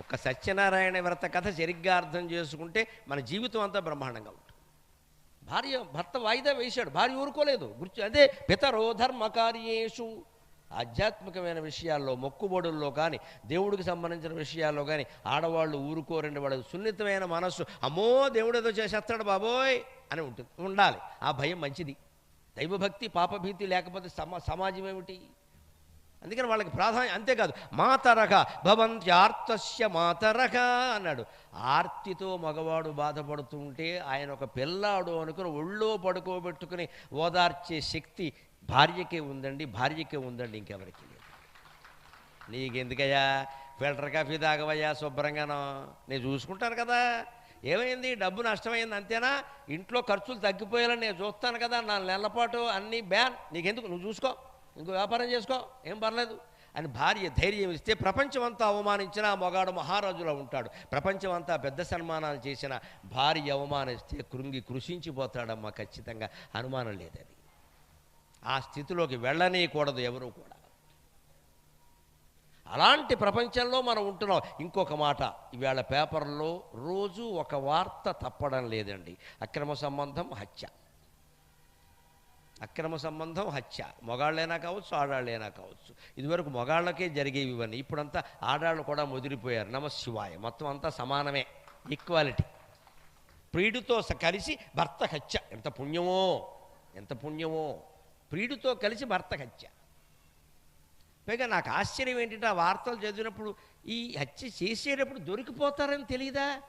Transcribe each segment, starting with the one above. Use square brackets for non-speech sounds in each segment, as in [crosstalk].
ఒక సత్యనారాయణ వ్రత కథ సరిగ్గా అర్థం చేసుకుంటే మన జీవితం అంతా బ్రహ్మాండంగా ఉంటుంది. భార్య భర్త వాయిదా వేశాడు భార్య ఊరుకోలేదు. గుర్తు అదే పితరో ధర్మకార్యేషు ఆధ్యాత్మికమైన విషయాల్లో మొక్కుబడుల్లో కానీ దేవుడికి సంబంధించిన విషయాల్లో కానీ ఆడవాళ్ళు ఊరుకోరండి వాడు సున్నితమైన మనస్సు. అమ్మో దేవుడు ఏదో చేసేస్తాడు బాబోయ్ అని ఉంటుంది ఉండాలి. ఆ భయం మంచిది. దైవభక్తి పాపభీతి లేకపోతే సమా సమాజం ఏమిటి? అందుకని వాళ్ళకి ప్రాధాన్యం అంతేకాదు మాతరక భవంత్యార్తస్య మాతరక అన్నాడు. ఆర్తితో మగవాడు బాధపడుతుంటే ఆయన ఒక పిల్లాడు అనుకుని ఒళ్ళో పడుకోబెట్టుకుని ఓదార్చే శక్తి భార్యకే ఉందండి భార్యకే ఉందండి ఇంకెవరికి లేదు. నీకెందుకయ్యా ఫిల్టర్ కాఫీ తాగవయ్యా శుభ్రంగానో నేను చూసుకుంటాను కదా ఏమైంది డబ్బు నష్టమైంది అంతేనా ఇంట్లో ఖర్చులు తగ్గిపోయాలని నేను చూస్తాను కదా నా నెలపాటు అన్నీ బ్యాన్ నీకెందుకు నువ్వు చూసుకో. ఇంకో వ్యాపారం చేసుకో ఏం పర్లేదు. అని భార్య ధైర్యం ఇస్తే ప్రపంచమంతా అవమానించిన ఆ మొగాడు మహారాజులా ఉంటాడు. ప్రపంచమంతా పెద్ద సన్మానాలు చేసిన భార్య అవమానిస్తే కృంగి కృషించిపోతాడమ్మా ఖచ్చితంగా. అనుమానం లేదని ఆ స్థితిలోకి వెళ్ళనీయకూడదు ఎవరూ కూడా. అలాంటి ప్రపంచంలో మనం ఉంటున్నాం. ఇంకొక మాట ఈవేళ పేపర్లో రోజు ఒక వార్త తప్పడం లేదండి. అక్రమ సంబంధం హత్య. అక్రమ సంబంధం హత్య. మొగాళ్ళైనా కావచ్చు ఆడాళ్ళైనా కావచ్చు. ఇదివరకు మొగాళ్ళకే జరిగేవి ఇవన్నీ. ఇప్పుడంతా ఆడాళ్ళు కూడా ముదిరిపోయారు. నమ శివాయ. మొత్తం అంతా సమానమే. ఈక్వాలిటీ ప్రియుడితో కలిసి భర్త హత్య. ఎంత పుణ్యమో! ఎంత పుణ్యమో! ప్రియుడితో కలిసి భర్త హత్య. పైగా నాకు ఆశ్చర్యం ఏంటంటే ఆ వార్తలు చదివినప్పుడు ఈ హత్య చేసేటప్పుడు దొరికిపోతారని తెలియదా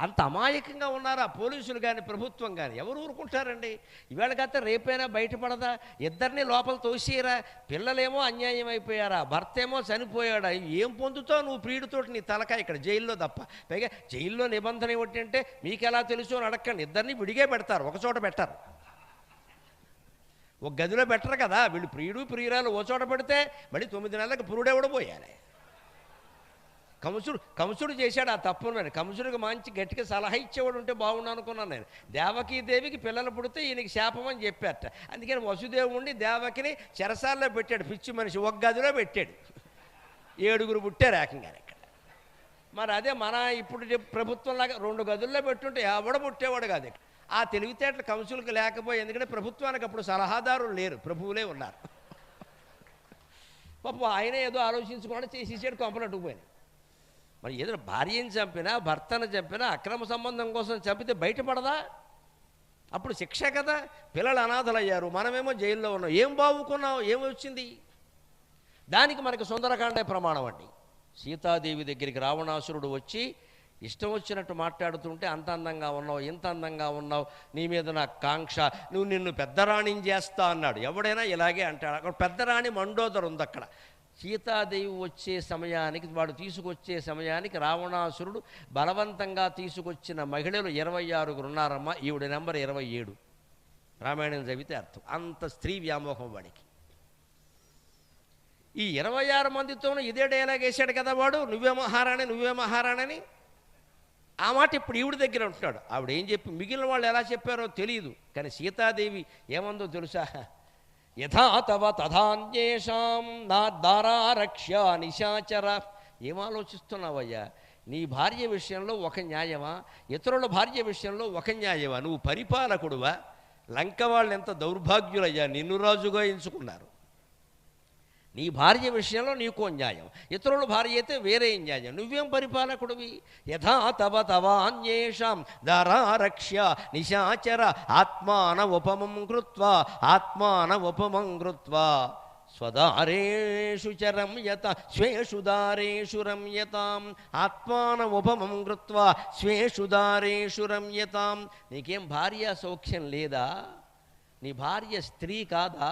అంత అమాయకంగా ఉన్నారా? పోలీసులు కానీ ప్రభుత్వం కానీ ఎవరు ఊరుకుంటారండి? ఇవాళ కాస్త రేపైనా బయటపడదా? ఇద్దరిని లోపల తోసేయరా పిల్లలేమో అన్యాయం అయిపోయారా? భర్త ఏమో చనిపోయాడా? ఏం పొందుతావు నువ్వు ప్రియుడితోటి నీ తలకాయ ఇక్కడ జైల్లో తప్ప? పైగా జైల్లో నిబంధన ఏమిటంటే మీకు ఎలా తెలుసు అని అడగండి ఇద్దరిని విడిగే పెడతారు. ఒక చోట పెట్టారు. ఒక గదిలో బెటర్ కదా. వీళ్ళు ప్రియుడు ప్రియురాలు ఓ చోట పెడితే మళ్ళీ తొమ్మిది నెలలకు పురుడెవడ పోయాలి. కంసుడు కంసుడు చేశాడు ఆ తప్పును నేను. కంసుడికి మంచి గట్టిగా సలహా ఇచ్చేవాడు ఉంటే బాగుండు అనుకున్నాను నేను. దేవకీ దేవికి పిల్లలు పుడితే ఈయనకి శాపం అని చెప్పారట. అందుకని వసుదేవుణ్ణి దేవకిని చెరసాల్లో పెట్టాడు. పిచ్చి మనిషి ఒక గదిలో పెట్టాడు. ఏడుగురు పుట్టారు ఏకంగానే ఇక్కడ. మరి అదే మన ఇప్పుడు ప్రభుత్వంలాగా రెండు గదుల్లో పెట్టుంటే ఎవడ పుట్టేవాడు కాదు ఆ తెలివితేటలు కంసులకు లేకపోయి ఎందుకంటే ప్రభుత్వానికి అప్పుడు సలహాదారులు లేరు. ప్రభువులే ఉన్నారు. పాపం ఆయన ఏదో ఆలోచించకుండా చేసేసాడు కొంపలట్టుకు పోయిన మరి ఏదైనా భార్యని చంపినా భర్తను చంపినా అక్రమ సంబంధం కోసం చంపితే బయటపడదా? అప్పుడు శిక్ష కదా. పిల్లలు అనాథలయ్యారు. మనమేమో జైల్లో ఉన్నాం. ఏం బావుకున్నావు? ఏమొచ్చింది దానికి మనకి సుందరకాండే ప్రమాణం అండి. సీతాదేవి దగ్గరికి రావణాసురుడు వచ్చి ఇష్టం వచ్చినట్టు మాట్లాడుతుంటే అంత అందంగా ఉన్నావు ఇంత అందంగా ఉన్నావు నీ మీద నా కాంక్ష నువ్వు నిన్ను పెద్దరాణిని చేస్తా అన్నాడు. ఎవడైనా ఇలాగే అంటాడు. అక్కడ పెద్దరాణి మండోదరు ఉంది అక్కడ సీతాదేవి వచ్చే సమయానికి వాడు తీసుకొచ్చే సమయానికి రావణాసురుడు బలవంతంగా తీసుకొచ్చిన మహిళలు ఇరవై ఆరుగురు ఉన్నారమ్మ ఈవిడ నెంబర్ ఇరవై ఏడు. రామాయణం చదివితే అర్థం. అంత స్త్రీ వ్యామోహం వాడికి. ఈ ఇరవై ఆరు మందితోనూ ఇదే డైలాగ్ వేశాడు కదా వాడు నువ్వే మహారాణి నువ్వే మహారాణని ఆ మాట ఇప్పుడు ఈవిడ దగ్గర ఉంటున్నాడు. ఆవిడ ఏం చెప్పి మిగిలిన వాళ్ళు ఎలా చెప్పారో తెలియదు కానీ సీతాదేవి ఏమందో తెలుసా? యథా తవ తథాన్యేషాం నా దారారక్ష్య నిశాచర ఏమాలోచిస్తున్నావయ్యా నీ భార్య విషయంలో ఒక న్యాయమా? ఇతరుల భార్య విషయంలో ఒక న్యాయమా? నువ్వు పరిపాలకుడువా? లంక వాళ్ళు ఎంత దౌర్భాగ్యులయ్యా? నిన్ను రాజుగా ఎంచుకున్నారు. నీ భార్య విషయంలో నీకో న్యాయం ఇతరుల భార్య అయితే వేరే న్యాయం నువ్వేం పరిపాలకుడివి? యథా తవ తవాన్యేషాం ధరారక్ష్య నిశాచర ఆత్మాన ఉపమం కృత్వా ఆత్మాన ఉపమం కృత్వా. స్వదారేషు చ రమ్యత స్వేషు దారేషు రమ్యతాం ఆత్మాన ఉపమం కృత్వా స్వేషు దారేషు రమ్యతాం నీకేం భార్య సౌఖ్యం లేదా? నీ భార్య స్త్రీ కాదా?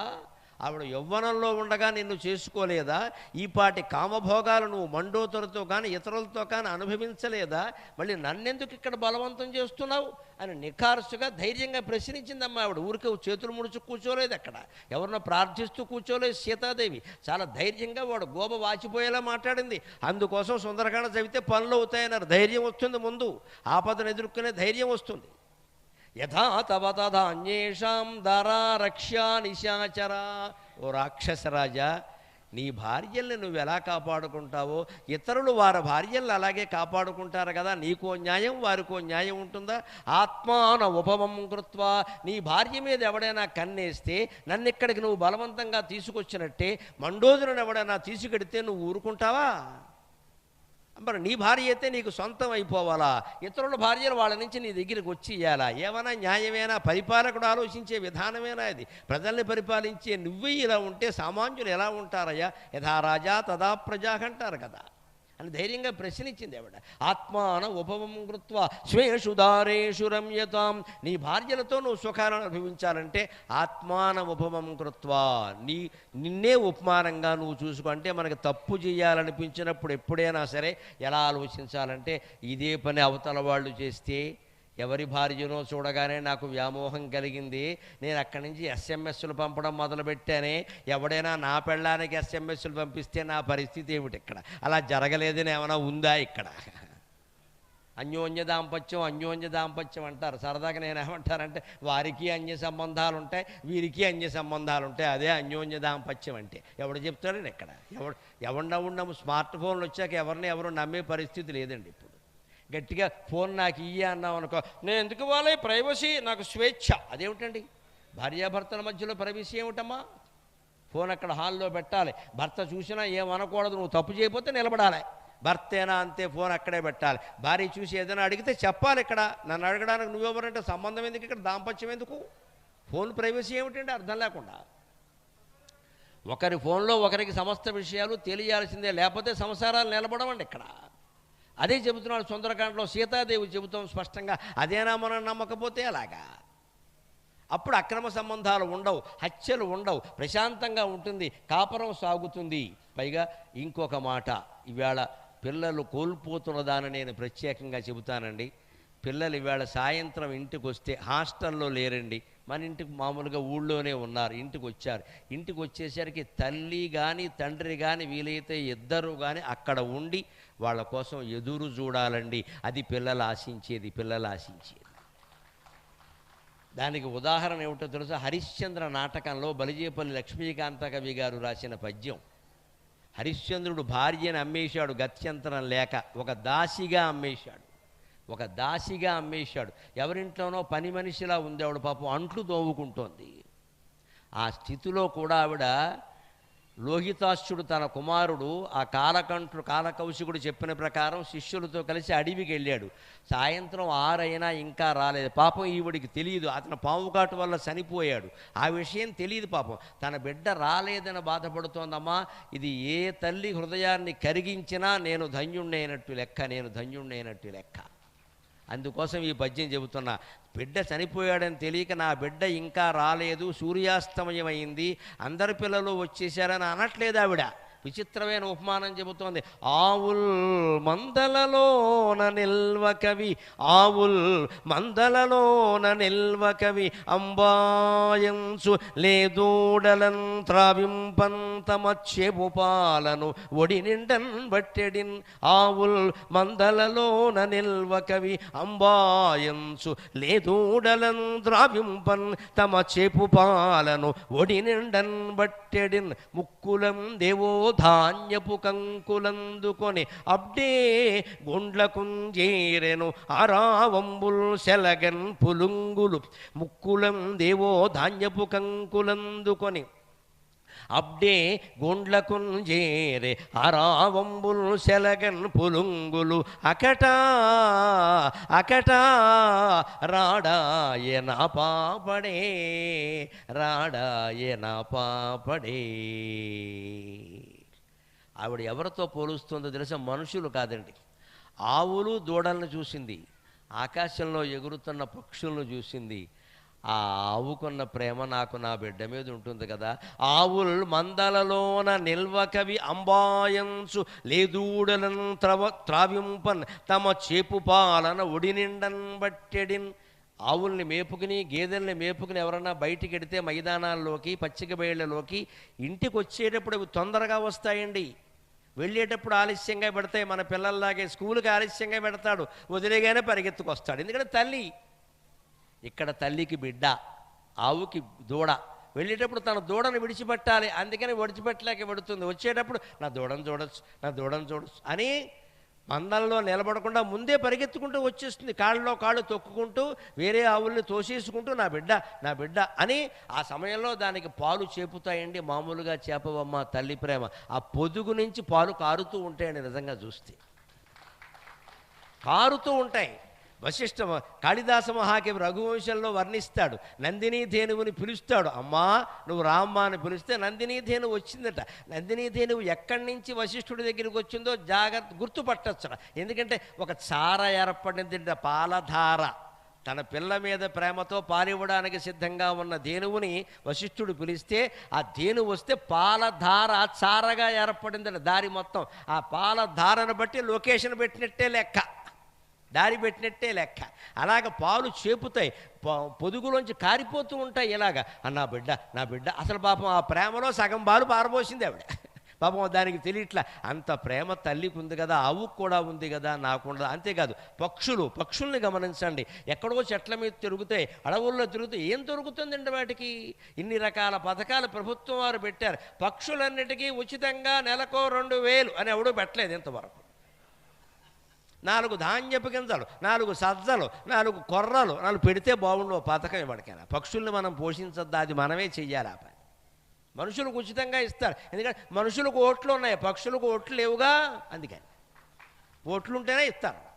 ఆవిడ యవ్వనంలో ఉండగా నిన్ను చేసుకోలేదా? ఈ పాటి కామభోగాలు నువ్వు మండోతరతో కానీ ఇతరులతో కానీ అనుభవించలేదా? మళ్ళీ నన్నెందుకు ఇక్కడ బలవంతం చేస్తున్నావు? అని నిఖార్సుగా ధైర్యంగా ప్రశ్నించిందమ్మా ఆవిడ. ఊరికే చేతులు ముడుచు కూర్చోలేదు అక్కడ. ఎవరినో ప్రార్థిస్తూ కూర్చోలేదు సీతాదేవి. చాలా ధైర్యంగా వాడు గోబ వాచిపోయేలా మాట్లాడింది. అందుకోసం సుందరకాండ చదివితే పనులు అవుతాయన్నారు. ధైర్యం వస్తుంది ముందు. ఆపదను ఎదుర్కొనే ధైర్యం వస్తుంది. యథా తవ తథా అన్యేషాం రక్ష్యా నిశాచరా ఓ రాక్షసరాజా నీ భార్యల్ని నువ్వు ఎలా కాపాడుకుంటావో ఇతరులు వారి భార్యల్ని అలాగే కాపాడుకుంటారు కదా నీకో న్యాయం వారికో న్యాయం ఉంటుందా? ఆత్మాన ఉపమం కృత్వా. నీ భార్య మీద ఎవడైనా కన్నేస్తే నన్ను ఇక్కడికి నువ్వు బలవంతంగా తీసుకొచ్చినట్టే మండోదరుని ఎవడైనా తీసుకెడితే నువ్వు ఊరుకుంటావా? మరి నీ భార్య అయితే నీకు సొంతం అయిపోవాలా? ఇతరుల భార్యలు వాళ్ళ నుంచి నీ దగ్గరికి వచ్చి ఇవ్వాలా ఏమైనా న్యాయమేనా? పరిపాలకుడు ఆలోచించే విధానమేనా ఇది? ప్రజల్ని పరిపాలించే నువ్వే ఇలా ఉంటే సామాన్యులు ఎలా ఉంటారయ్యా? యథా రాజా తదా ప్రజా అంటారు కదా. అని ధైర్యంగా ప్రశ్నించింది ఆవిడ. ఆత్మాన ఉపవం కృత్వ స్వేషు దారేషు రమ్యతాం. నీ భార్యలతో నువ్వు సుఖాలను అనుభవించాలంటే ఆత్మాన ఉపమం కృత్వ. నీ నిన్నే ఉపమానంగా నువ్వు చూసుకో. అంటే తప్పు చేయాలనిపించినప్పుడు ఎప్పుడైనా సరే ఎలా ఆలోచించాలంటే ఇదే పని అవతల వాళ్ళు చేస్తే ఎవరి భార్యనో చూడగానే నాకు వ్యామోహం కలిగింది. నేను అక్కడి నుంచి ఎస్ఎంఎస్లు పంపడం మొదలుపెట్టానే ఎవడైనా నా పెళ్ళానికి ఎస్ఎంఎస్లు పంపిస్తే నా పరిస్థితి ఏమిటి ఇక్కడ? అలా జరగలేదని ఏమైనా ఉందా ఇక్కడ? అన్యోన్య దాంపత్యం అన్యోన్య దాంపత్యం అంటారు. సరదాగా నేను ఏమంటారంటే వారికి అన్య సంబంధాలు ఉంటాయి వీరికి అన్య సంబంధాలు ఉంటాయి అదే అన్యోన్య దాంపత్యం అంటే. ఎవడు చెప్తాడండి ఇక్కడ? ఎవడు ఎవరిన ఉన్నాము. స్మార్ట్ ఫోన్లు వచ్చాక ఎవరిని ఎవరు నమ్మే పరిస్థితి లేదండి ఇప్పుడు. గట్టిగా ఫోన్ నాకు ఇయ్య అన్నావు అనుకో నేను ఎందుకు ఇవ్వాలి ప్రైవసీ నాకు స్వేచ్ఛ. అదేమిటండి? భార్యాభర్తల మధ్యలో ప్రైవసీ ఏమిటమ్మా? ఫోన్ అక్కడ హాల్లో పెట్టాలి. భర్త చూసినా ఏమనకూడదు నువ్వు తప్పు చేయకపోతే నిలబడాలి. భర్తేనా అంతే ఫోన్ అక్కడే పెట్టాలి. భార్య చూసి ఏదైనా అడిగితే చెప్పాలి ఇక్కడ. నన్ను అడగడానికి నువ్వెవరంటే సంబంధం ఎందుకు ఇక్కడ? దాంపత్యం ఎందుకు? ఫోన్ ప్రైవసీ ఏమిటండి? అర్థం లేకుండా. ఒకరి ఫోన్లో ఒకరికి సమస్త విషయాలు తెలియాల్సిందే లేకపోతే సంసారాలు నిలబడవండి ఇక్కడ. అదే చెబుతున్నాడు సుందరకాండలో సీతాదేవి చెబుతాం స్పష్టంగా. అదేనా మనం నమ్మకపోతే అలాగా? అప్పుడు అక్రమ సంబంధాలు ఉండవు హత్యలు ఉండవు ప్రశాంతంగా ఉంటుంది కాపురం సాగుతుంది. పైగా ఇంకొక మాట ఇవాళ పిల్లలు కోల్పోతున్న దాన్ని నేను ప్రత్యేకంగా చెబుతానండి. పిల్లలు ఇవాళ సాయంత్రం ఇంటికి వస్తే హాస్టల్లో లేరండి. మన ఇంటికి మామూలుగా ఊళ్ళోనే ఉన్నారు ఇంటికి వచ్చారు ఇంటికి వచ్చేసరికి తల్లి కానీ తండ్రి కానీ వీలైతే ఇద్దరు కానీ అక్కడ ఉండి వాళ్ళ కోసం ఎదురు చూడాలండి. అది పిల్లలు ఆశించేది పిల్లలు ఆశించేది. దానికి ఉదాహరణ ఏమిటో తెలుసా? హరిశ్చంద్ర నాటకంలో బలిజేపల్లి లక్ష్మీకాంత కవి గారు రాసిన పద్యం. హరిశ్చంద్రుడు భార్యను అమ్మేశాడు గత్యంతరం లేక. ఒక దాసిగా అమ్మేశాడు. ఒక దాసిగా అమ్మేశాడు. ఎవరింట్లోనో పని మనిషిలా ఉంది ఆవిడ పాపం అంట్లు తోవుకుంటోంది. ఆ స్థితిలో కూడా ఆవిడ లోహితాశ్చుడు తన కుమారుడు ఆ కాలకంఠుడు కాలకౌశికుడు చెప్పిన ప్రకారం శిష్యులతో కలిసి అడవికి వెళ్ళాడు. సాయంత్రం ఆరైనా ఇంకా రాలేదు. పాపం ఈవిడికి తెలియదు. అతను పావుకాటు వల్ల చనిపోయాడు. ఆ విషయం తెలియదు పాపం. తన బిడ్డ రాలేదని బాధపడుతోందమ్మా. ఇది ఏ తల్లి హృదయాన్ని కరిగించినా నేను ధన్యుణ్ణైనట్టు లెక్క నేను ధన్యుణ్ణైనట్టు లెక్క. అందుకోసం ఈ పద్యం చెబుతున్నా. బిడ్డ చనిపోయాడని తెలియక నా బిడ్డ ఇంకా రాలేదు సూర్యాస్తమయమైంది అందరి పిల్లలు వచ్చేసారని అనట్లేదు ఆవిడ. విచిత్రమైన ఉపమానం చెబుతోంది. ఆవుల్ మందలలోన నిల్వ కవి ఆవుల్ మందలలోన నిల్వ కవి అంబాయంసు లేదూడలం త్రావింపంతమచ్చెపు పాలను ఒడి నిండన్ బట్టెడిన్ ఆవుల్ మందలలోన నిల్వ కవి అంబాయంసు లేదూడలం ద్రావింపన్ తమ చెపు పాలను ఒడి నిండన్ బట్టెడిన్ ముక్కులం దేవో ధాన్యపు కంకులందుకొని అబ్డే గుండ్లకుంజేరెను అరావంబుల్ సెలగన్ పులుంగులు ముక్కులం దేవో ధాన్యపు కంకులందుకొని అబ్డే గుండ్లకుంజేరే అరావంబుల్ సెలగన్ పులుంగులు అకటా అకటా రాడాయ నా పాపడే రాడాయ నా పాపడే. ఆవిడ ఎవరితో పోలుస్తుందో తెలుసా? మనుషులు కాదండి. ఆవులు దూడలను చూసింది. ఆకాశంలో ఎగురుతున్న పక్షులను చూసింది. ఆ ఆవుకున్న ప్రేమ నాకు నా బిడ్డ మీద ఉంటుంది కదా. ఆవుల్ మందలలోన నిల్వ కవి అంబాయంసు లేదూడలను త్రవ త్రావింపన్ తమ చేపు పాలన ఒడినిండన్ బట్టెడిన్ ఆవుల్ని మేపుకుని గేదెల్ని మేపుకుని ఎవరన్నా బయటికి వెడితే మైదానాల్లోకి పచ్చిక బయళ్ళలోకి ఇంటికి వచ్చేటప్పుడు అవి తొందరగా వస్తాయండి. వెళ్ళేటప్పుడు ఆలస్యంగా పెడతాయి. మన పిల్లల్లాగే స్కూల్కి ఆలస్యంగా పెడతాడు. వదిలేగానే పరిగెత్తుకొస్తాడు. ఎందుకంటే తల్లి ఇక్కడ తల్లికి బిడ్డ ఆవుకి దూడ. వెళ్ళేటప్పుడు తన దూడను విడిచిపెట్టాలి. అందుకని విడిచిపెట్టలేక పెడుతుంది వచ్చేటప్పుడు నా దూడను చూడొచ్చు నా దూడను చూడొచ్చు అని మందల్లో నిలబడకుండా ముందే పరిగెత్తుకుంటూ వచ్చేస్తుంది. కాళ్ళలో కాళ్ళు తొక్కుకుంటూ వేరే ఆవుల్ని తోసేసుకుంటూ నా బిడ్డ నా బిడ్డ అని ఆ సమయంలో దానికి పాలు చేపుతాయండి. మామూలుగా చేపవమ్మ తల్లి ప్రేమ. ఆ పొదుగు నుంచి పాలు కారుతూ ఉంటాయండి నిజంగా చూస్తే. కారుతూ ఉంటాయి. వశిష్ఠ కాళిదాస మహాకవి రఘువంశంలో వర్ణిస్తాడు. నందినీ ధేనువుని పిలుస్తాడు. అమ్మా నువ్వు రామ్మా అని పిలిస్తే నందినీ ధేను వచ్చిందట. నందినీ ధేనువు ఎక్కడి నుంచి వశిష్ఠుడి దగ్గరికి వచ్చిందో జాగ్రత్త గుర్తుపట్టచ్చట ఎందుకంటే ఒక చార ఏర్పడింది పాలధార. తన పిల్ల మీద ప్రేమతో పాలివ్వడానికి సిద్ధంగా ఉన్న దేనువుని వశిష్ఠుడు పిలిస్తే ఆ దేను వస్తే పాలధార చారగా ఏర్పడిందట దారి మొత్తం. ఆ పాలధారను బట్టి లొకేషన్ పెట్టినట్టే లెక్క. దారి పెట్టినట్టే లెక్క. అలాగ పాలు చేపుతాయి. పొదుగులోంచి కారిపోతూ ఉంటాయి ఇలాగ. అన్న నా బిడ్డ నా బిడ్డ అసలు పాపం ఆ ప్రేమలో సగం పాలు పారబోసింది ఆవిడ. [laughs] పాపం దానికి తెలియట్లా అంత ప్రేమ తల్లికి ఉంది కదా ఆవుకు కూడా ఉంది కదా నాకు ఉండదు. అంతేకాదు పక్షులు పక్షుల్ని గమనించండి. ఎక్కడో చెట్ల మీద తిరుగుతాయి అడవుల్లో తిరుగుతాయి ఏం దొరుకుతుందండి వాటికి? ఇన్ని రకాల పథకాలు ప్రభుత్వం వారు పెట్టారు. పక్షులన్నిటికీ ఉచితంగా నెలకో రెండు వేలు అని ఎవడూ పెట్టలేదు ఇంతవరకు. నాలుగు ధాన్యపు గింజలు నాలుగు సజ్జలు నాలుగు కొర్రలు నాలుగు పెడితే బాగుండు ఓ పథకం ఇవ్వడికైనా? పక్షుల్ని మనం పోషించద్దా? అది మనమే చెయ్యాలి? ఆ పని మనుషులకు ఉచితంగా ఇస్తారు. ఎందుకంటే మనుషులకు ఓట్లు ఉన్నాయి పక్షులకు ఓట్లు లేవుగా? అందుకని. ఓట్లుంటేనే ఇస్తారు.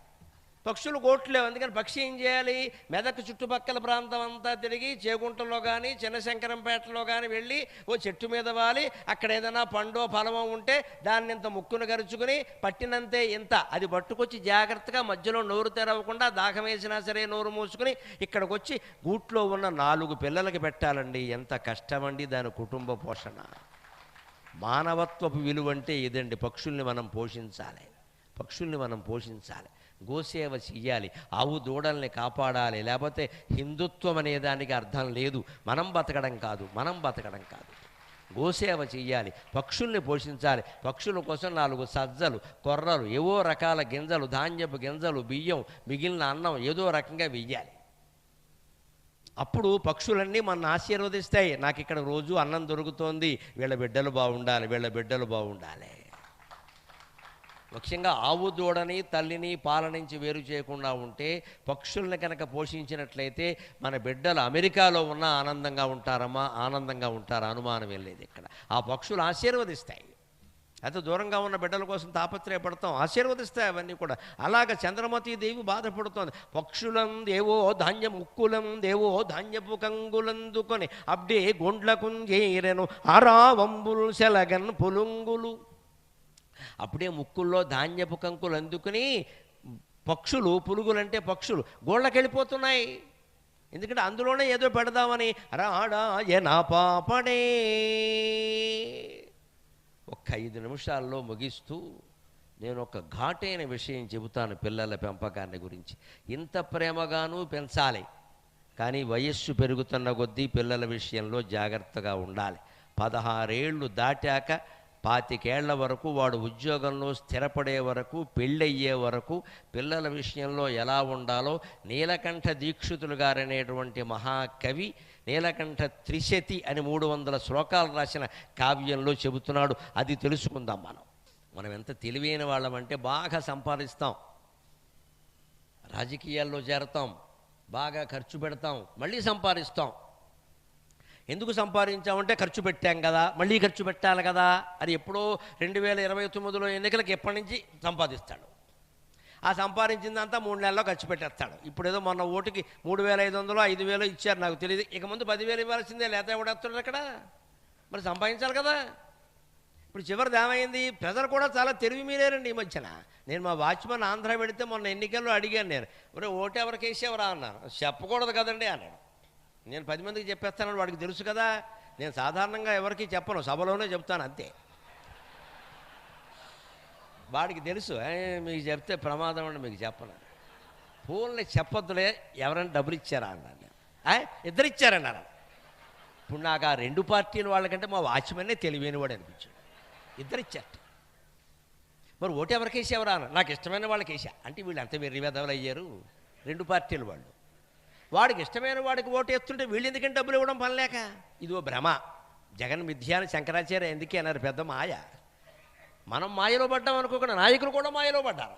పక్షులు కోట్లేవు అందుకని పక్షి ఏం చేయాలి? మెదక్ చుట్టుపక్కల ప్రాంతం అంతా తిరిగి చేగుంటలో కానీ చిన్నశంకరంపేటలో కానీ వెళ్ళి ఓ చెట్టు మీద వాలి. అక్కడ ఏదైనా పండో ఫలమో ఉంటే దాన్ని ఇంత ముక్కును గరుచుకుని పట్టినంతే ఇంత. అది పట్టుకొచ్చి జాగ్రత్తగా మధ్యలో నోరు తెరవకుండా దాహం వేసినా సరే నోరు మూసుకుని ఇక్కడికి వచ్చి గూట్లో ఉన్న నాలుగు పిల్లలకి పెట్టాలండి. ఎంత కష్టమండి దాని కుటుంబ పోషణ. మానవత్వపు విలువ అంటే ఇదండి. పక్షుల్ని మనం పోషించాలి. పక్షుల్ని మనం పోషించాలి. గోసేవ చెయ్యాలి ఆవు దూడల్ని కాపాడాలి లేకపోతే హిందుత్వం అనే దానికి అర్థం లేదు. మనం బతకడం కాదు మనం బతకడం కాదు. గోసేవ చెయ్యాలి పక్షుల్ని పోషించాలి. పక్షుల కోసం నాలుగు సజ్జలు కొర్రలు ఏవో రకాల గింజలు ధాన్యపు గింజలు బియ్యం మిగిలిన అన్నం ఏదో రకంగా వెయ్యాలి. అప్పుడు పక్షులన్నీ మన ఆశీర్వదిస్తాయి. నాకు ఇక్కడ రోజు అన్నం దొరుకుతోంది వీళ్ళ బిడ్డలు బాగుండాలి వీళ్ళ బిడ్డలు బాగుండాలి ముఖ్యంగా ఆవు దూడని తల్లిని పాల నుంచి వేరు చేయకుండా ఉంటే పక్షుల్ని కనుక పోషించినట్లయితే మన బిడ్డలు అమెరికాలో ఉన్న ఆనందంగా ఉంటారమ్మా ఆనందంగా ఉంటారా అనుమానం వెళ్ళేది ఇక్కడ. ఆ పక్షులు ఆశీర్వదిస్తాయి. అయితే దూరంగా ఉన్న బిడ్డల కోసం తాపత్రయపడతాం ఆశీర్వదిస్తాయి అవన్నీ కూడా. అలాగ చంద్రమతి దేవి బాధపడుతోంది. పక్షులం దేవో ధాన్యం ముక్కులం దేవో ధాన్యపు కంగులందుకొని అబ్డే గుండ్లకుంజేరెను ఆరావంబుల్ సెలగన్ పులుంగులు. అప్పుడే ముక్కుల్లో ధాన్యపు కంకులు అందుకుని పక్షులు పులుగులంటే పక్షులు గోళ్ళకెళ్ళిపోతున్నాయి. ఎందుకంటే అందులోనే ఏదో పెడదామని రాడా నా పాపడే. ఒక్క ఐదు నిమిషాల్లో ముగిస్తూ నేను ఒక ఘాటైన విషయం చెబుతాను పిల్లల పెంపకాన్ని గురించి. ఇంత ప్రేమగాను పెంచాలి కానీ వయస్సు పెరుగుతున్న కొద్దీ పిల్లల విషయంలో జాగ్రత్తగా ఉండాలి. పదహారేళ్ళు దాటాక పాతికేళ్ళ వరకు వాడు ఉద్యోగంలో స్థిరపడే వరకు పెళ్ళయ్యే వరకు పిల్లల విషయంలో ఎలా ఉండాలో నీలకంఠ దీక్షితులు గారనేటువంటి మహాకవి నీలకంఠ త్రిశతి అని మూడు వందల శ్లోకాలు రాసిన కావ్యంలో చెబుతున్నాడు. అది తెలుసుకుందాం మనం. మనం ఎంత తెలివైన వాళ్ళమంటే బాగా సంపాదిస్తాం. రాజకీయాల్లో చేరతాం. బాగా ఖర్చు పెడతాం. మళ్ళీ సంపాదిస్తాం. ఎందుకు సంపాదించామంటే ఖర్చు పెట్టాం కదా మళ్ళీ ఖర్చు పెట్టాలి కదా. అది ఎప్పుడో రెండు వేల ఇరవై తొమ్మిదిలో ఎన్నికలకు ఎప్పటి నుంచి సంపాదిస్తాడు. ఆ సంపాదించిందంతా మూడు నెలల్లో ఖర్చు పెట్టేస్తాడు. ఇప్పుడు ఏదో మొన్న ఓటుకి మూడు వేల ఐదు వందలు ఐదు వేలు ఇచ్చారు నాకు తెలియదు ఇక ముందు పదివేలు ఇవ్వాల్సిందే లేత ఎవడేస్తాడు అక్కడ? మరి సంపాదించాలి కదా. ఇప్పుడు చివరిది ఏమైంది? ప్రజలు కూడా చాలా తెలివి మీరేరండి ఈ మధ్యన. నేను మా వాచ్మెన్ ఆంధ్ర పెడితే మొన్న ఎన్నికల్లో అడిగాను నేను. ఒరే ఓటు ఎవరికి వేసేవరా అన్నారు. చెప్పకూడదు కదండి అన్నాడు. నేను పది మందికి చెప్పేస్తానని వాడికి తెలుసు కదా నేను సాధారణంగా ఎవరికి చెప్పను సభలోనే చెప్తాను అంతే. వాడికి తెలుసు మీకు చెప్తే ప్రమాదం అండి మీకు చెప్పను. ఫోన్లు చెప్పొద్దులే ఎవరైనా డబ్బులు ఇచ్చారా అన్నాను నేను. ఇద్దరు ఇచ్చారన్నారు. ఇప్పుడు నాకు ఆ రెండు పార్టీల వాళ్ళకంటే మా వాచ్మెన్నే తెలివైన వాడు అనిపించాడు. ఇద్దరు ఇచ్చారట మరి ఓటు ఎవరికి వేసేవరా నాకు ఇష్టమైన వాళ్ళకి వేసా. అంటే వీళ్ళు అంత వెర్రివేదవులు అయ్యారు. రెండు పార్టీల వాళ్ళు. వాడికి ఇష్టమైన వాడికి ఓటు వేస్తుంటే వీళ్ళు ఎందుకంటే డబ్బులు ఇవ్వడం పనిలేక? ఇదో భ్రమ. జగన్ మిథ్యాన్ని శంకరాచార్య ఎందుకే అన్నారు? పెద్ద మాయ. మనం మాయలో పడ్డాం అనుకోకుండా నాయకులు కూడా మాయలో పడ్డారు.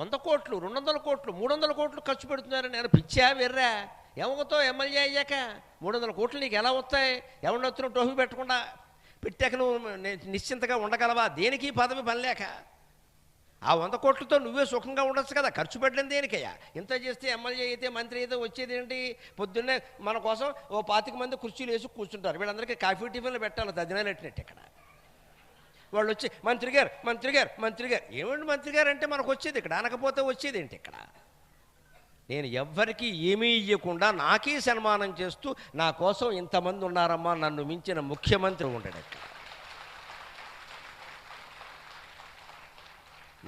వంద కోట్లు రెండు వందల కోట్లు మూడు వందల కోట్లు ఖర్చు పెడుతున్నారని నేను పిచ్చా వెర్రా? ఏమవుతావు ఎమ్మెల్యే అయ్యాక మూడు వందల కోట్లు నీకు ఎలా వస్తాయి? ఎవరిని టోఫీ పెట్టకుండా పెట్టాక నువ్వు నిశ్చింతగా ఉండగలవా? దేనికి పదవి పనిలేక? ఆ వంద కోట్లతో నువ్వే సుఖంగా ఉండొచ్చు కదా. ఖర్చు పెట్టడం దేనికయ్యా? ఇంత చేస్తే ఎమ్మెల్యే అయితే మంత్రి అయితే వచ్చేది ఏంటి? పొద్దున్నే మన కోసం ఓ పాతిక మంది కుర్చీలు వేసి కూర్చుంటారు. వీళ్ళందరికీ కాఫీ టిఫిన్లు పెట్టాలి. తదినాలెట్టినట్టు ఇక్కడ. వాళ్ళు వచ్చి మంత్రి గారు మంత్రి గారు మంత్రి గారు. ఏమండి మంత్రి గారు అంటే మనకు వచ్చేది ఇక్కడ? అనకపోతే వచ్చేది ఏంటి ఇక్కడ? నేను ఎవ్వరికీ ఏమీ ఇవ్వకుండా నాకే సన్మానం చేస్తూ నా కోసం ఇంతమంది ఉన్నారమ్మా నన్ను మించిన ముఖ్యమంత్రి ఉండడు ఇక్కడ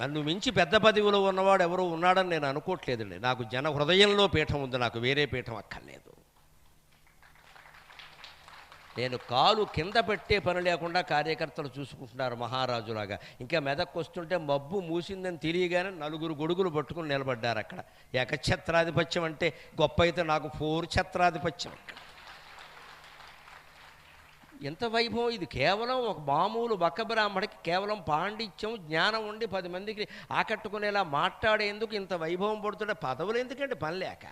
నన్ను మించి పెద్ద పదవిలో ఉన్నవాడు ఎవరో ఉన్నాడని నేను అనుకోవట్లేదండి. నాకు జన హృదయంలో పీఠం ఉంది నాకు వేరే పీఠం అక్కర్లేదు. నేను కాలు కింద పెట్టే పని లేకుండా కార్యకర్తలు చూసుకుంటున్నారు మహారాజులాగా. ఇంకా మెదక్కు వస్తుంటే మబ్బు మూసిందని తెలియగానే నలుగురు గొడుగులు పట్టుకుని నిలబడ్డారు అక్కడ. ఏకఛత్రాధిపత్యం అంటే గొప్ప అయితే నాకు ఫోర్ ఛత్రాధిపత్యం అక్కడ ఎంత వైభవం? ఇది కేవలం ఒక మామూలు బక్క బ్రాహ్మడికి కేవలం పాండిత్యం జ్ఞానం ఉండి పది మందికి ఆకట్టుకునేలా మాట్లాడేందుకు ఇంత వైభవం పడుతుంటే పదవులు ఎందుకంటే పని లేక?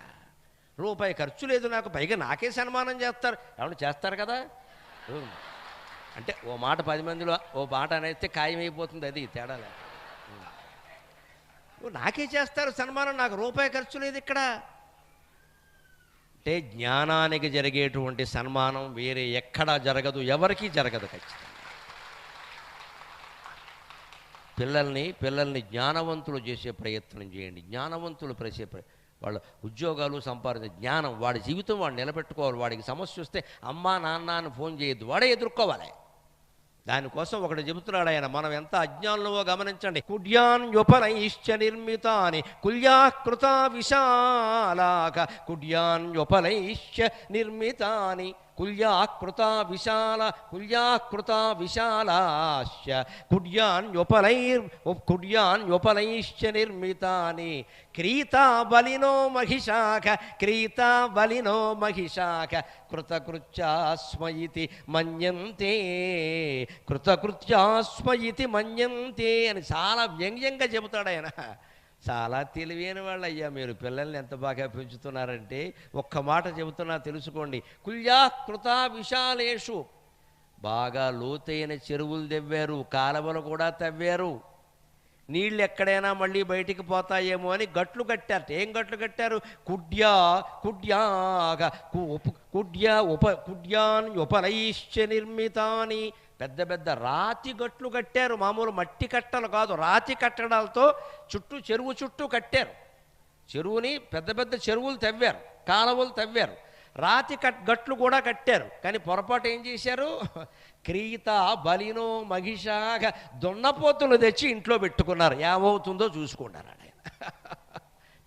రూపాయి ఖర్చు లేదు నాకు పైగా నాకే సన్మానం చేస్తారు. ఏమన్నా చేస్తారు కదా? అంటే ఓ మాట పది మందిలో ఓ మాట అనేస్తే ఖాయమైపోతుంది అది తేడా లేక. ఓ నాకే చేస్తారు సన్మానం నాకు రూపాయి ఖర్చు లేదు ఇక్కడ. అంటే జ్ఞానానికి జరిగేటువంటి సన్మానం వేరే ఎక్కడా జరగదు ఎవరికీ జరగదు ఖచ్చితంగా. పిల్లల్ని పిల్లల్ని జ్ఞానవంతులు చేసే ప్రయత్నం చేయండి జ్ఞానవంతులు చేసే వాళ్ళ ఉద్యోగాలు సంపాదించే జ్ఞానం వాడి జీవితం వాడు నిలబెట్టుకోవాలి వాడికి సమస్య వస్తే అమ్మా నాన్న అని ఫోన్ చేయొద్దు వాడే ఎదుర్కోవాలి. దానికోసం ఒకటి చెబుతున్నాడు ఆయన మనం ఎంత అజ్ఞానంలో గమనించండి. కుడ్యాన్యుపలైశ్చ నిర్మితాని కుల్యాకృత విశాలాక. కుడ్యాన్యుపలైశ్చ నిర్మితాని కుల్యాకృత విశాల కుల్యాకృత విశాలాశ్చ కుడ్యాన్యుపలైర్ కుడ్యాన్యుపలైశ్చ నిర్మితాని. క్రీతా బలినో మహిషాక క్రీతా బలినో మహిషాక కృతకృత్యాస్మ మన్యంతే కృతకృత్యాస్మయితి మన్యంతే అని చాలా వ్యంగ్యంగా చెబుతాడు ఆయన చాలా తెలివైన వాళ్ళు అయ్యా మీరు. పిల్లల్ని ఎంత బాగా పెంచుతున్నారంటే ఒక్క మాట చెబుతున్నా తెలుసుకోండి. కుల్యా కృతా విశాలేషు. బాగా లోతైన చెరువులు తెవ్వారు కాలువలు కూడా తవ్వారు. నీళ్ళు ఎక్కడైనా మళ్ళీ బయటికి పోతాయేమో అని గట్లు కట్టారు. ఏం గట్లు కట్టారు? కుడ్యా కుడ్యాగా కు- ఉప్- కుడ్యా ఉప కుడ్యాన్ ఉపలైశ్చ నిర్మితాని. పెద్ద పెద్ద రాతి గట్లు కట్టారు. మామూలు మట్టి కట్టలు కాదు రాతి కట్టడాలతో చుట్టూ చెరువు చుట్టూ కట్టారు. చెరువుని పెద్ద పెద్ద చెరువులు తవ్వారు కాలువలు తవ్వారు. రాతి కట్ గట్లు కూడా కట్టారు. కానీ పొరపాటు ఏం చేశారు? క్రీత బలినో మహిషాగా దున్నపోతులు తెచ్చి ఇంట్లో పెట్టుకున్నారు. ఏమవుతుందో చూసుకున్నారు ఆయన.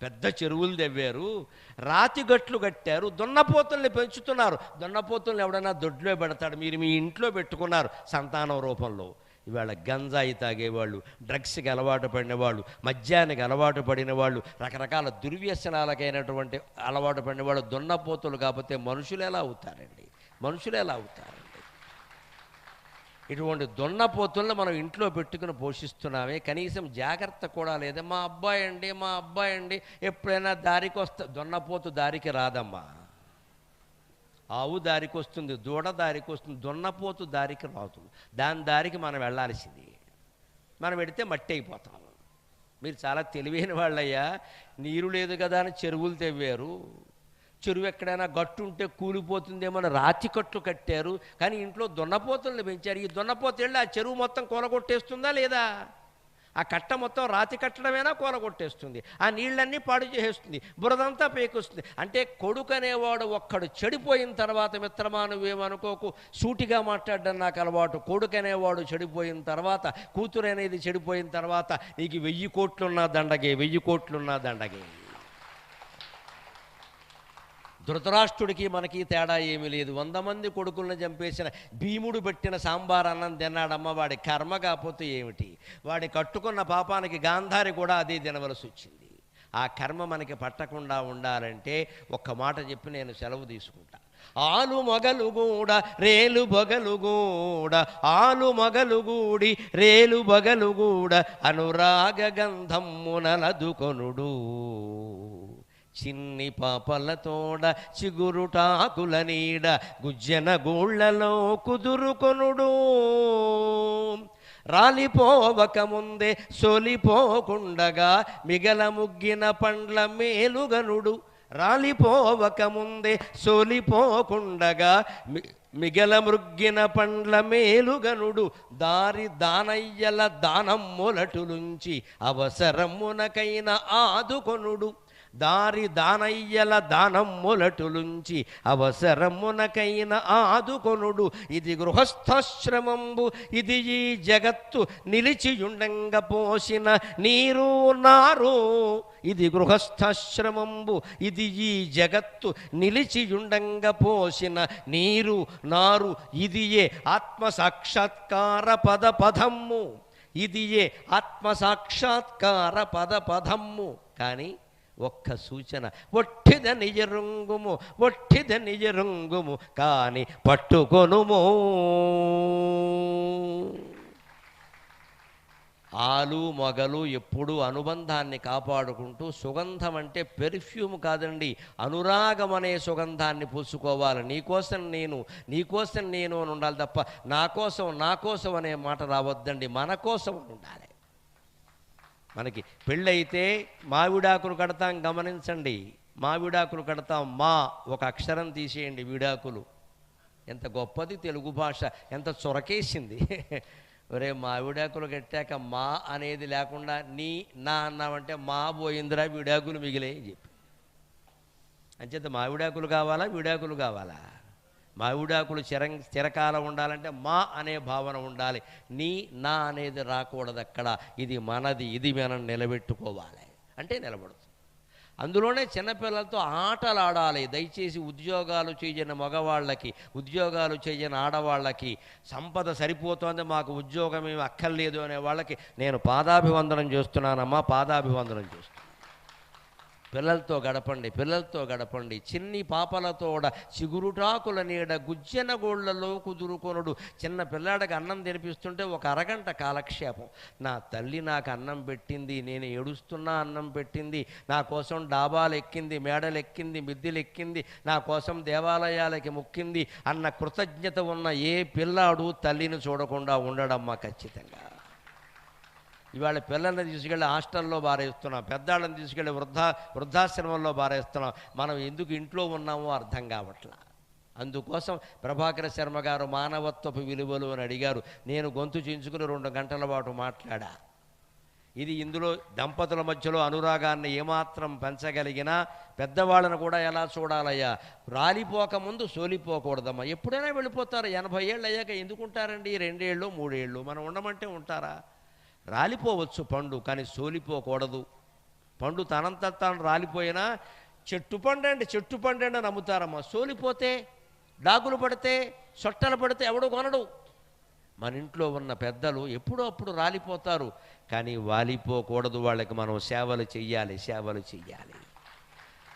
పెద్ద చెరువులు తవ్వారు రాతి గట్లు కట్టారు దున్నపోతుల్ని పెంచుతున్నారు. దున్నపోతుల్ని ఎవడన్నా దొడ్లో పెడతాడు మీరు మీ ఇంట్లో పెట్టుకున్నారు సంతానం రూపంలో. ఇవాళ గంజాయి తాగేవాళ్ళు డ్రగ్స్కి అలవాటు పడిన వాళ్ళు మద్యానికి అలవాటు పడిన వాళ్ళు రకరకాల దుర్వ్యసనాలకైనటువంటి అలవాటు పడిన వాళ్ళు దున్నపోతులు కాకపోతే మనుషులు ఎలా అవుతారండి? మనుషులు ఎలా అవుతారు? ఇటువంటి దున్నపోతులను మనం ఇంట్లో పెట్టుకుని పోషిస్తున్నామే. కనీసం జాగ్రత్త కూడా లేదా. మా అబ్బాయి అండి మా అబ్బాయి అండి ఎప్పుడైనా దారికి వస్తా దున్నపోతు దారికి రాదమ్మా. ఆవు దారికి వస్తుంది దూడ దారికి వస్తుంది దున్నపోతు దారికి రాదు. దాని దారికి మనం వెళ్ళాల్సింది. మనం పెడితే మట్టి అయిపోతాం. మీరు చాలా తెలివైన వాళ్ళయ్యా. నీరు లేదు కదా అని చెరువులు తెవ్వారు. చెరువు ఎక్కడైనా గట్టు ఉంటే కూలిపోతుందేమో అని రాతి కట్లు కట్టారు. కానీ ఇంట్లో దున్నపోతుల్ని పెంచారు. ఈ దున్నపోతు వెళ్ళి ఆ చెరువు మొత్తం కూలగొట్టేస్తుందా లేదా? ఆ కట్ట మొత్తం రాతి కట్టడమేనా కూలగొట్టేస్తుంది? ఆ నీళ్ళన్నీ పాడు చేసేస్తుంది బురదంతా పేకొస్తుంది. అంటే కొడుకు అనేవాడు ఒక్కడు చెడిపోయిన తర్వాత మిత్రమా నువ్వేమనుకోకు సూటిగా మాట్లాడడం నాకు అలవాటు. కొడుకు అనేవాడు చెడిపోయిన తర్వాత కూతురు అనేది చెడిపోయిన తర్వాత నీకు వెయ్యి కోట్లున్నా దండగే వెయ్యి కోట్లున్నా దండగే. ధృతరాష్ట్రుడికి మనకి తేడా ఏమీ లేదు. వంద మంది కొడుకులను చంపేసిన భీముడు పెట్టిన సాంబార్ అన్నం తిన్నాడమ్మ వాడి కర్మ కాకపోతే ఏమిటి? వాడి కట్టుకున్న పాపానికి గాంధారి కూడా అదే తినవలసి వచ్చింది. ఆ కర్మ మనకి పట్టకుండా ఉండాలంటే ఒక్క మాట చెప్పి నేను సెలవు తీసుకుంటా. ఆలు మొగలుగూడ రేలు బొగలుగూడ ఆలు మొగలుగూడి రేలు బొగలుగూడ అనురాగ గంధమ్మునలదుకొనుడు చిన్ని పాపలతోడ చిగురుటాకుల నీడ గుజ్జన గూళ్ళలో కుదురుకొనుడు. రాలిపోవక ముందే సొలిపోకుండగా మిగల ముగ్గిన పండ్ల మేలుగనుడు. రాలిపోవక ముందే సోలిపోకుండగా మి- మిగల మృగ్గిన పండ్ల మేలుగనుడు. దారి దానయ్యల దానం దానమ్ములటులుంచి అవసరమునకైన ఆదుకొనుడు. దారి దానయ్యల దానం మొలటులుంచి అవసరమునకైన ఆదుకొనుడు. ఇది గృహస్థాశ్రమంబు ఇది ఈ జగత్తు నిలిచియుండంగ పోసిన నీరు నారు. ఇది గృహస్థాశ్రమంబు ఇది ఈ జగత్తు నిలిచియుండంగ పోసిన నీరు నారు. ఇదియే ఆత్మ సాక్షాత్కార పద పదమ్ము. ఇదియే ఆత్మ సాక్షాత్కార పద పదమ్ము. కానీ ఒక్క సూచన. ఒట్టిద నిజ రంగుము ఒట్టిద నిజరుంగుము కాని పట్టుకొనుము. ఆలు మొగలు ఎప్పుడూ అనుబంధాన్ని కాపాడుకుంటూ సుగంధం అంటే పెర్ఫ్యూమ్ కాదండి. అనురాగం అనే సుగంధాన్ని పూసుకోవాలి. నీకోసం నేను నీకోసం నేను అని ఉండాలి తప్ప నా కోసం నా కోసం అనే మాట రావద్దండి. మన కోసం ఉండాలి. మనకి పెళ్ళైతే మావిడాకులు కడతాం గమనించండి. మావిడాకులు కడతాం మా ఒక అక్షరం తీసేయండి విడాకులు. ఎంత గొప్పది తెలుగు భాష ఎంత చొరకేసింది. ఒరే మావిడాకులు కట్టాక మా అనేది లేకుండా నీ నా అన్నామంటే మా పోయిందిరా విడాకులు మిగిలే అని చెప్పి. అంచేత మావిడాకులు కావాలా విడాకులు కావాలా? మావిడాకులు చిరం చిరకాలం ఉండాలంటే మా అనే భావన ఉండాలి. నీ నా అనేది రాకూడదు అక్కడ ఇది మనది ఇది మనం నిలబెట్టుకోవాలి. అంటే నిలబడుతుంది అందులోనే చిన్నపిల్లలతో ఆటలు ఆడాలి దయచేసి ఉద్యోగాలు చేయని మగవాళ్ళకి ఉద్యోగాలు చేయని ఆడవాళ్ళకి సంపద సరిపోతోంది మాకు ఉద్యోగం ఏమి అక్కర్లేదు అనే వాళ్ళకి నేను పాదాభివందనం చేస్తున్నానమ్మా పాదాభివందనం చేస్తున్నాను పిల్లలతో గడపండి పిల్లలతో గడపండి. చిన్ని పాపలతోడ చిగురుటాకుల నీడ గుజ్జన గోళ్ళలో కుదురుకొనుడు. చిన్న పిల్లాడికి అన్నం తినిపిస్తుంటే ఒక అరగంట కాలక్షేపం. నా తల్లి నాకు అన్నం పెట్టింది నేను ఏడుస్తున్నా అన్నం పెట్టింది. నా కోసం డాబాలు ఎక్కింది మేడలు ఎక్కింది మిద్దెలు ఎక్కింది. నా కోసం దేవాలయాలకి ముక్కింది. అన్న కృతజ్ఞత ఉన్న ఏ పిల్లాడు తల్లిని చూడకుండా ఉండడమ్మా ఖచ్చితంగా. ఇవాళ పిల్లల్ని తీసుకెళ్ళి హాస్టల్లో బారేస్తున్నాం పెద్దాళ్ళని తీసుకెళ్ళి వృద్ధా వృద్ధాశ్రమంలో బారేస్తున్నాం. మనం ఎందుకు ఇంట్లో ఉన్నామో అర్థం కావట్లా. అందుకోసం ప్రభాకర శర్మ గారు మానవత్వపు విలువలు అని అడిగారు. నేను గొంతు చించుకుని రెండు గంటల పాటు మాట్లాడా. ఇది ఇందులో దంపతుల మధ్యలో అనురాగాన్ని ఏమాత్రం పెంచగలిగినా పెద్దవాళ్ళను కూడా ఎలా చూడాలయ్యా? రాలిపోక ముందు సోలిపోకూడదమ్మా. ఎప్పుడైనా వెళ్ళిపోతారు. ఎనభై ఏళ్ళు అయ్యాక ఎందుకుంటారండి? రెండేళ్ళు మూడేళ్ళు మనం ఉండమంటే ఉంటారా? రాలిపోవచ్చు పండు కానీ సోలిపోకూడదు. పండు తనంత తాను రాలిపోయినా చెట్టు పండు అండి చెట్టు పండు అండి అని నమ్ముతారమ్మా. సోలిపోతే డాగులు పడితే సొట్టలు పడితే ఎవడు కొనడు. మన ఇంట్లో ఉన్న పెద్దలు ఎప్పుడో అప్పుడు రాలిపోతారు కానీ వాలిపోకూడదు వాళ్ళకి మనం సేవలు చెయ్యాలి సేవలు చెయ్యాలి.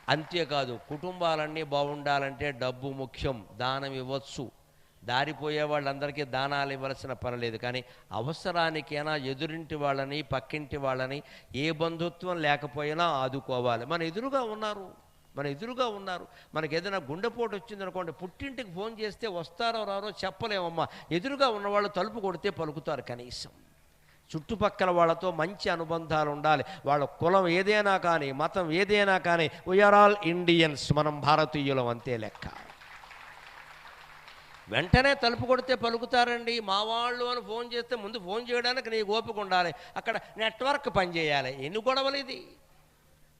అంతేకాదు కుటుంబాలన్నీ బాగుండాలంటే డబ్బు ముఖ్యం దానం ఇవ్వచ్చు. దారిపోయే వాళ్ళందరికీ దానాలు ఇవ్వాల్సిన పనిలేదు కానీ అవసరానికైనా ఎదురింటి వాళ్ళని పక్కింటి వాళ్ళని ఏ బంధుత్వం లేకపోయినా ఆదుకోవాలి. మన ఎదురుగా ఉన్నారు. మన ఎదురుగా ఉన్నారు. మనకి ఏదైనా గుండెపోటు వచ్చిందనుకోండి పుట్టింటికి ఫోన్ చేస్తే వస్తారో రారో చెప్పలేమమ్మా. ఎదురుగా ఉన్నవాళ్ళు తలుపు కొడితే పలుకుతారు కనీసం. చుట్టుపక్కల వాళ్ళతో మంచి అనుబంధాలు ఉండాలి. వాళ్ళ కులం ఏదైనా కానీ మతం ఏదైనా కానీ వీఆర్ ఆల్ ఇండియన్స్ మనం భారతీయులం అంతే లెక్క. వెంటనే తలుపు కొడితే పలుకుతారండి. మా వాళ్ళు అని ఫోన్ చేస్తే ముందు ఫోన్ చేయడానికి నీ ఓపిక ఉండాలి. అక్కడ నెట్వర్క్ పనిచేయాలి ఎన్ని గొడవలు ఇది?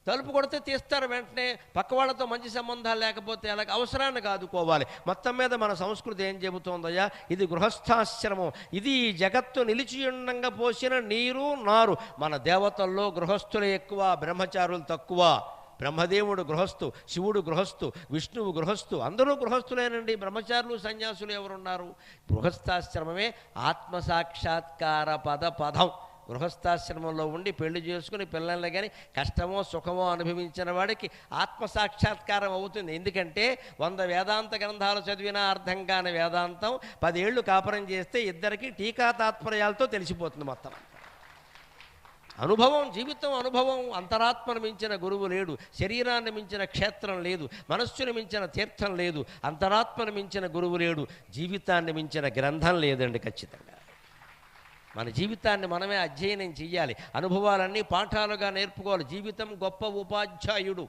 తలుపు కొడితే తీస్తారు వెంటనే. పక్క వాళ్ళతో మంచి సంబంధాలు లేకపోతే అలాగే అవసరాన్ని కాదుకోవాలి. మొత్తం మీద మన సంస్కృతి ఏం చెబుతోందయ్యా? ఇది గృహస్థాశ్రమం. ఇది ఈ జగత్తు నిలిచియుండంగా పోసిన నీరు నారు. మన దేవతల్లో గృహస్థులు ఎక్కువ బ్రహ్మచారులు తక్కువ. బ్రహ్మదేవుడు గృహస్థు శివుడు గృహస్థు విష్ణువు గృహస్థు అందరూ గృహస్థులేనండి. బ్రహ్మచారులు సన్యాసులు ఎవరున్నారు? గృహస్థాశ్రమమే ఆత్మసాక్షాత్కార పద పదం. గృహస్థాశ్రమంలో ఉండి పెళ్ళి చేసుకుని పిల్లల్ని కానీ కష్టమో సుఖమో అనుభవించిన వాడికి ఆత్మసాక్షాత్కారం అవుతుంది. ఎందుకంటే వంద వేదాంత గ్రంథాలు చదివినా అర్థం కాని వేదాంతం పదేళ్ళు కాపురం చేస్తే ఇద్దరికి టీకా తాత్పర్యాలతో తెలిసిపోతుంది మొత్తం. అనుభవం జీవితం అనుభవం అంతరాత్మను మించిన గురువు లేడు శరీరాన్ని మించిన క్షేత్రం లేదు మనస్సును మించిన తీర్థం లేదు అంతరాత్మను మించిన గురువు లేడు జీవితాన్ని మించిన గ్రంథం లేదండి ఖచ్చితంగా. మన జీవితాన్ని మనమే అధ్యయనం చెయ్యాలి. అనుభవాలన్నీ పాఠాలుగా నేర్పుకోవాలి. జీవితం గొప్ప ఉపాధ్యాయుడు.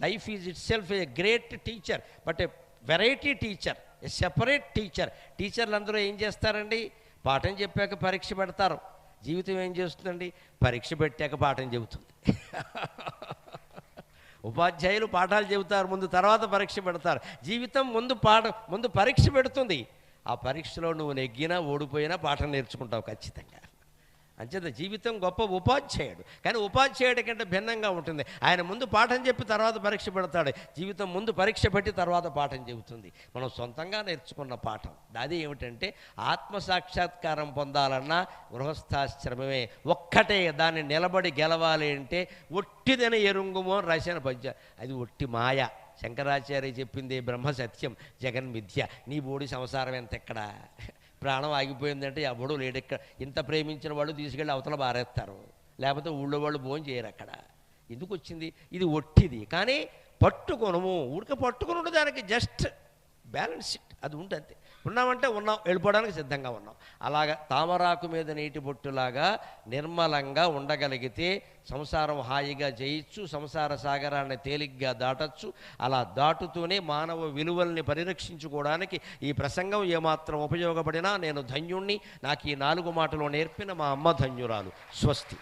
Life is itself a great teacher but a variety teacher a separate teacher టీచర్లు అందరూ ఏం చేస్తారండి? పాఠం చెప్పాక పరీక్ష పెడతారు. జీవితం ఏం చేస్తుందండి? పరీక్ష పెట్టాక పాఠం చెబుతుంది. ఉపాధ్యాయులు పాఠాలు చెబుతారు ముందు తర్వాత పరీక్ష పెడతారు. జీవితం ముందు పాఠం ముందు పరీక్ష పెడుతుంది. ఆ పరీక్షలో నువ్వు నెగ్గినా ఓడిపోయినా పాఠం నేర్చుకుంటావు ఖచ్చితంగా. అంచేత జీవితం గొప్ప ఉపాధ్యాయుడు. కానీ ఉపాధ్యాయుడి కంటే భిన్నంగా ఉంటుంది. ఆయన ముందు పాఠం చెప్పి తర్వాత పరీక్ష పెడతాడు. జీవితం ముందు పరీక్ష పెట్టి తర్వాత పాఠం చెబుతుంది. మనం సొంతంగా నేర్చుకున్న పాఠం. అది ఏమిటంటే ఆత్మసాక్షాత్కారం పొందాలన్నా గృహస్థాశ్రమమే ఒక్కటే. దాన్ని నిలబడి గెలవాలి అంటే ఒట్టిదని ఎరుంగుమో రాసిన పద్య అది ఒట్టి మాయ. శంకరాచార్య చెప్పింది బ్రహ్మ సత్యం జగన్ మిథ్య. నీ బోడి సంసారం ఎంత ఎక్కడా ప్రాణం ఆగిపోయిందంటే ఎవడూ లేడు ఇక్కడ. ఇంత ప్రేమించిన వాళ్ళు తీసుకెళ్ళి అవతల బారేస్తారు లేకపోతే ఊళ్ళో వాళ్ళు భోజనం చేయరు అక్కడ. ఎందుకు వచ్చింది? ఇది ఒట్టిది. కానీ పట్టుకొనము ఊరికే పట్టుకుని దానికి జస్ట్ బ్యాలెన్స్ అది ఉంటుంది అంతే. ఉన్నామంటే ఉన్నాం వెళ్ళిపోవడానికి సిద్ధంగా ఉన్నాం. అలాగా తామరాకు మీద నీటి బొట్టులాగా నిర్మలంగా ఉండగలిగితే సంసారం హాయిగా జయించు సంసార సాగరాన్ని తేలిగ్గా దాటచ్చు. అలా దాటుతూనే మానవ విలువల్ని పరిరక్షించుకోవడానికి ఈ ప్రసంగం ఏమాత్రం ఉపయోగపడినా నేను ధన్యుణ్ణి. నాకు ఈ నాలుగు మాటలు నేర్పిన మా అమ్మ ధన్యురాలు. స్వస్తి.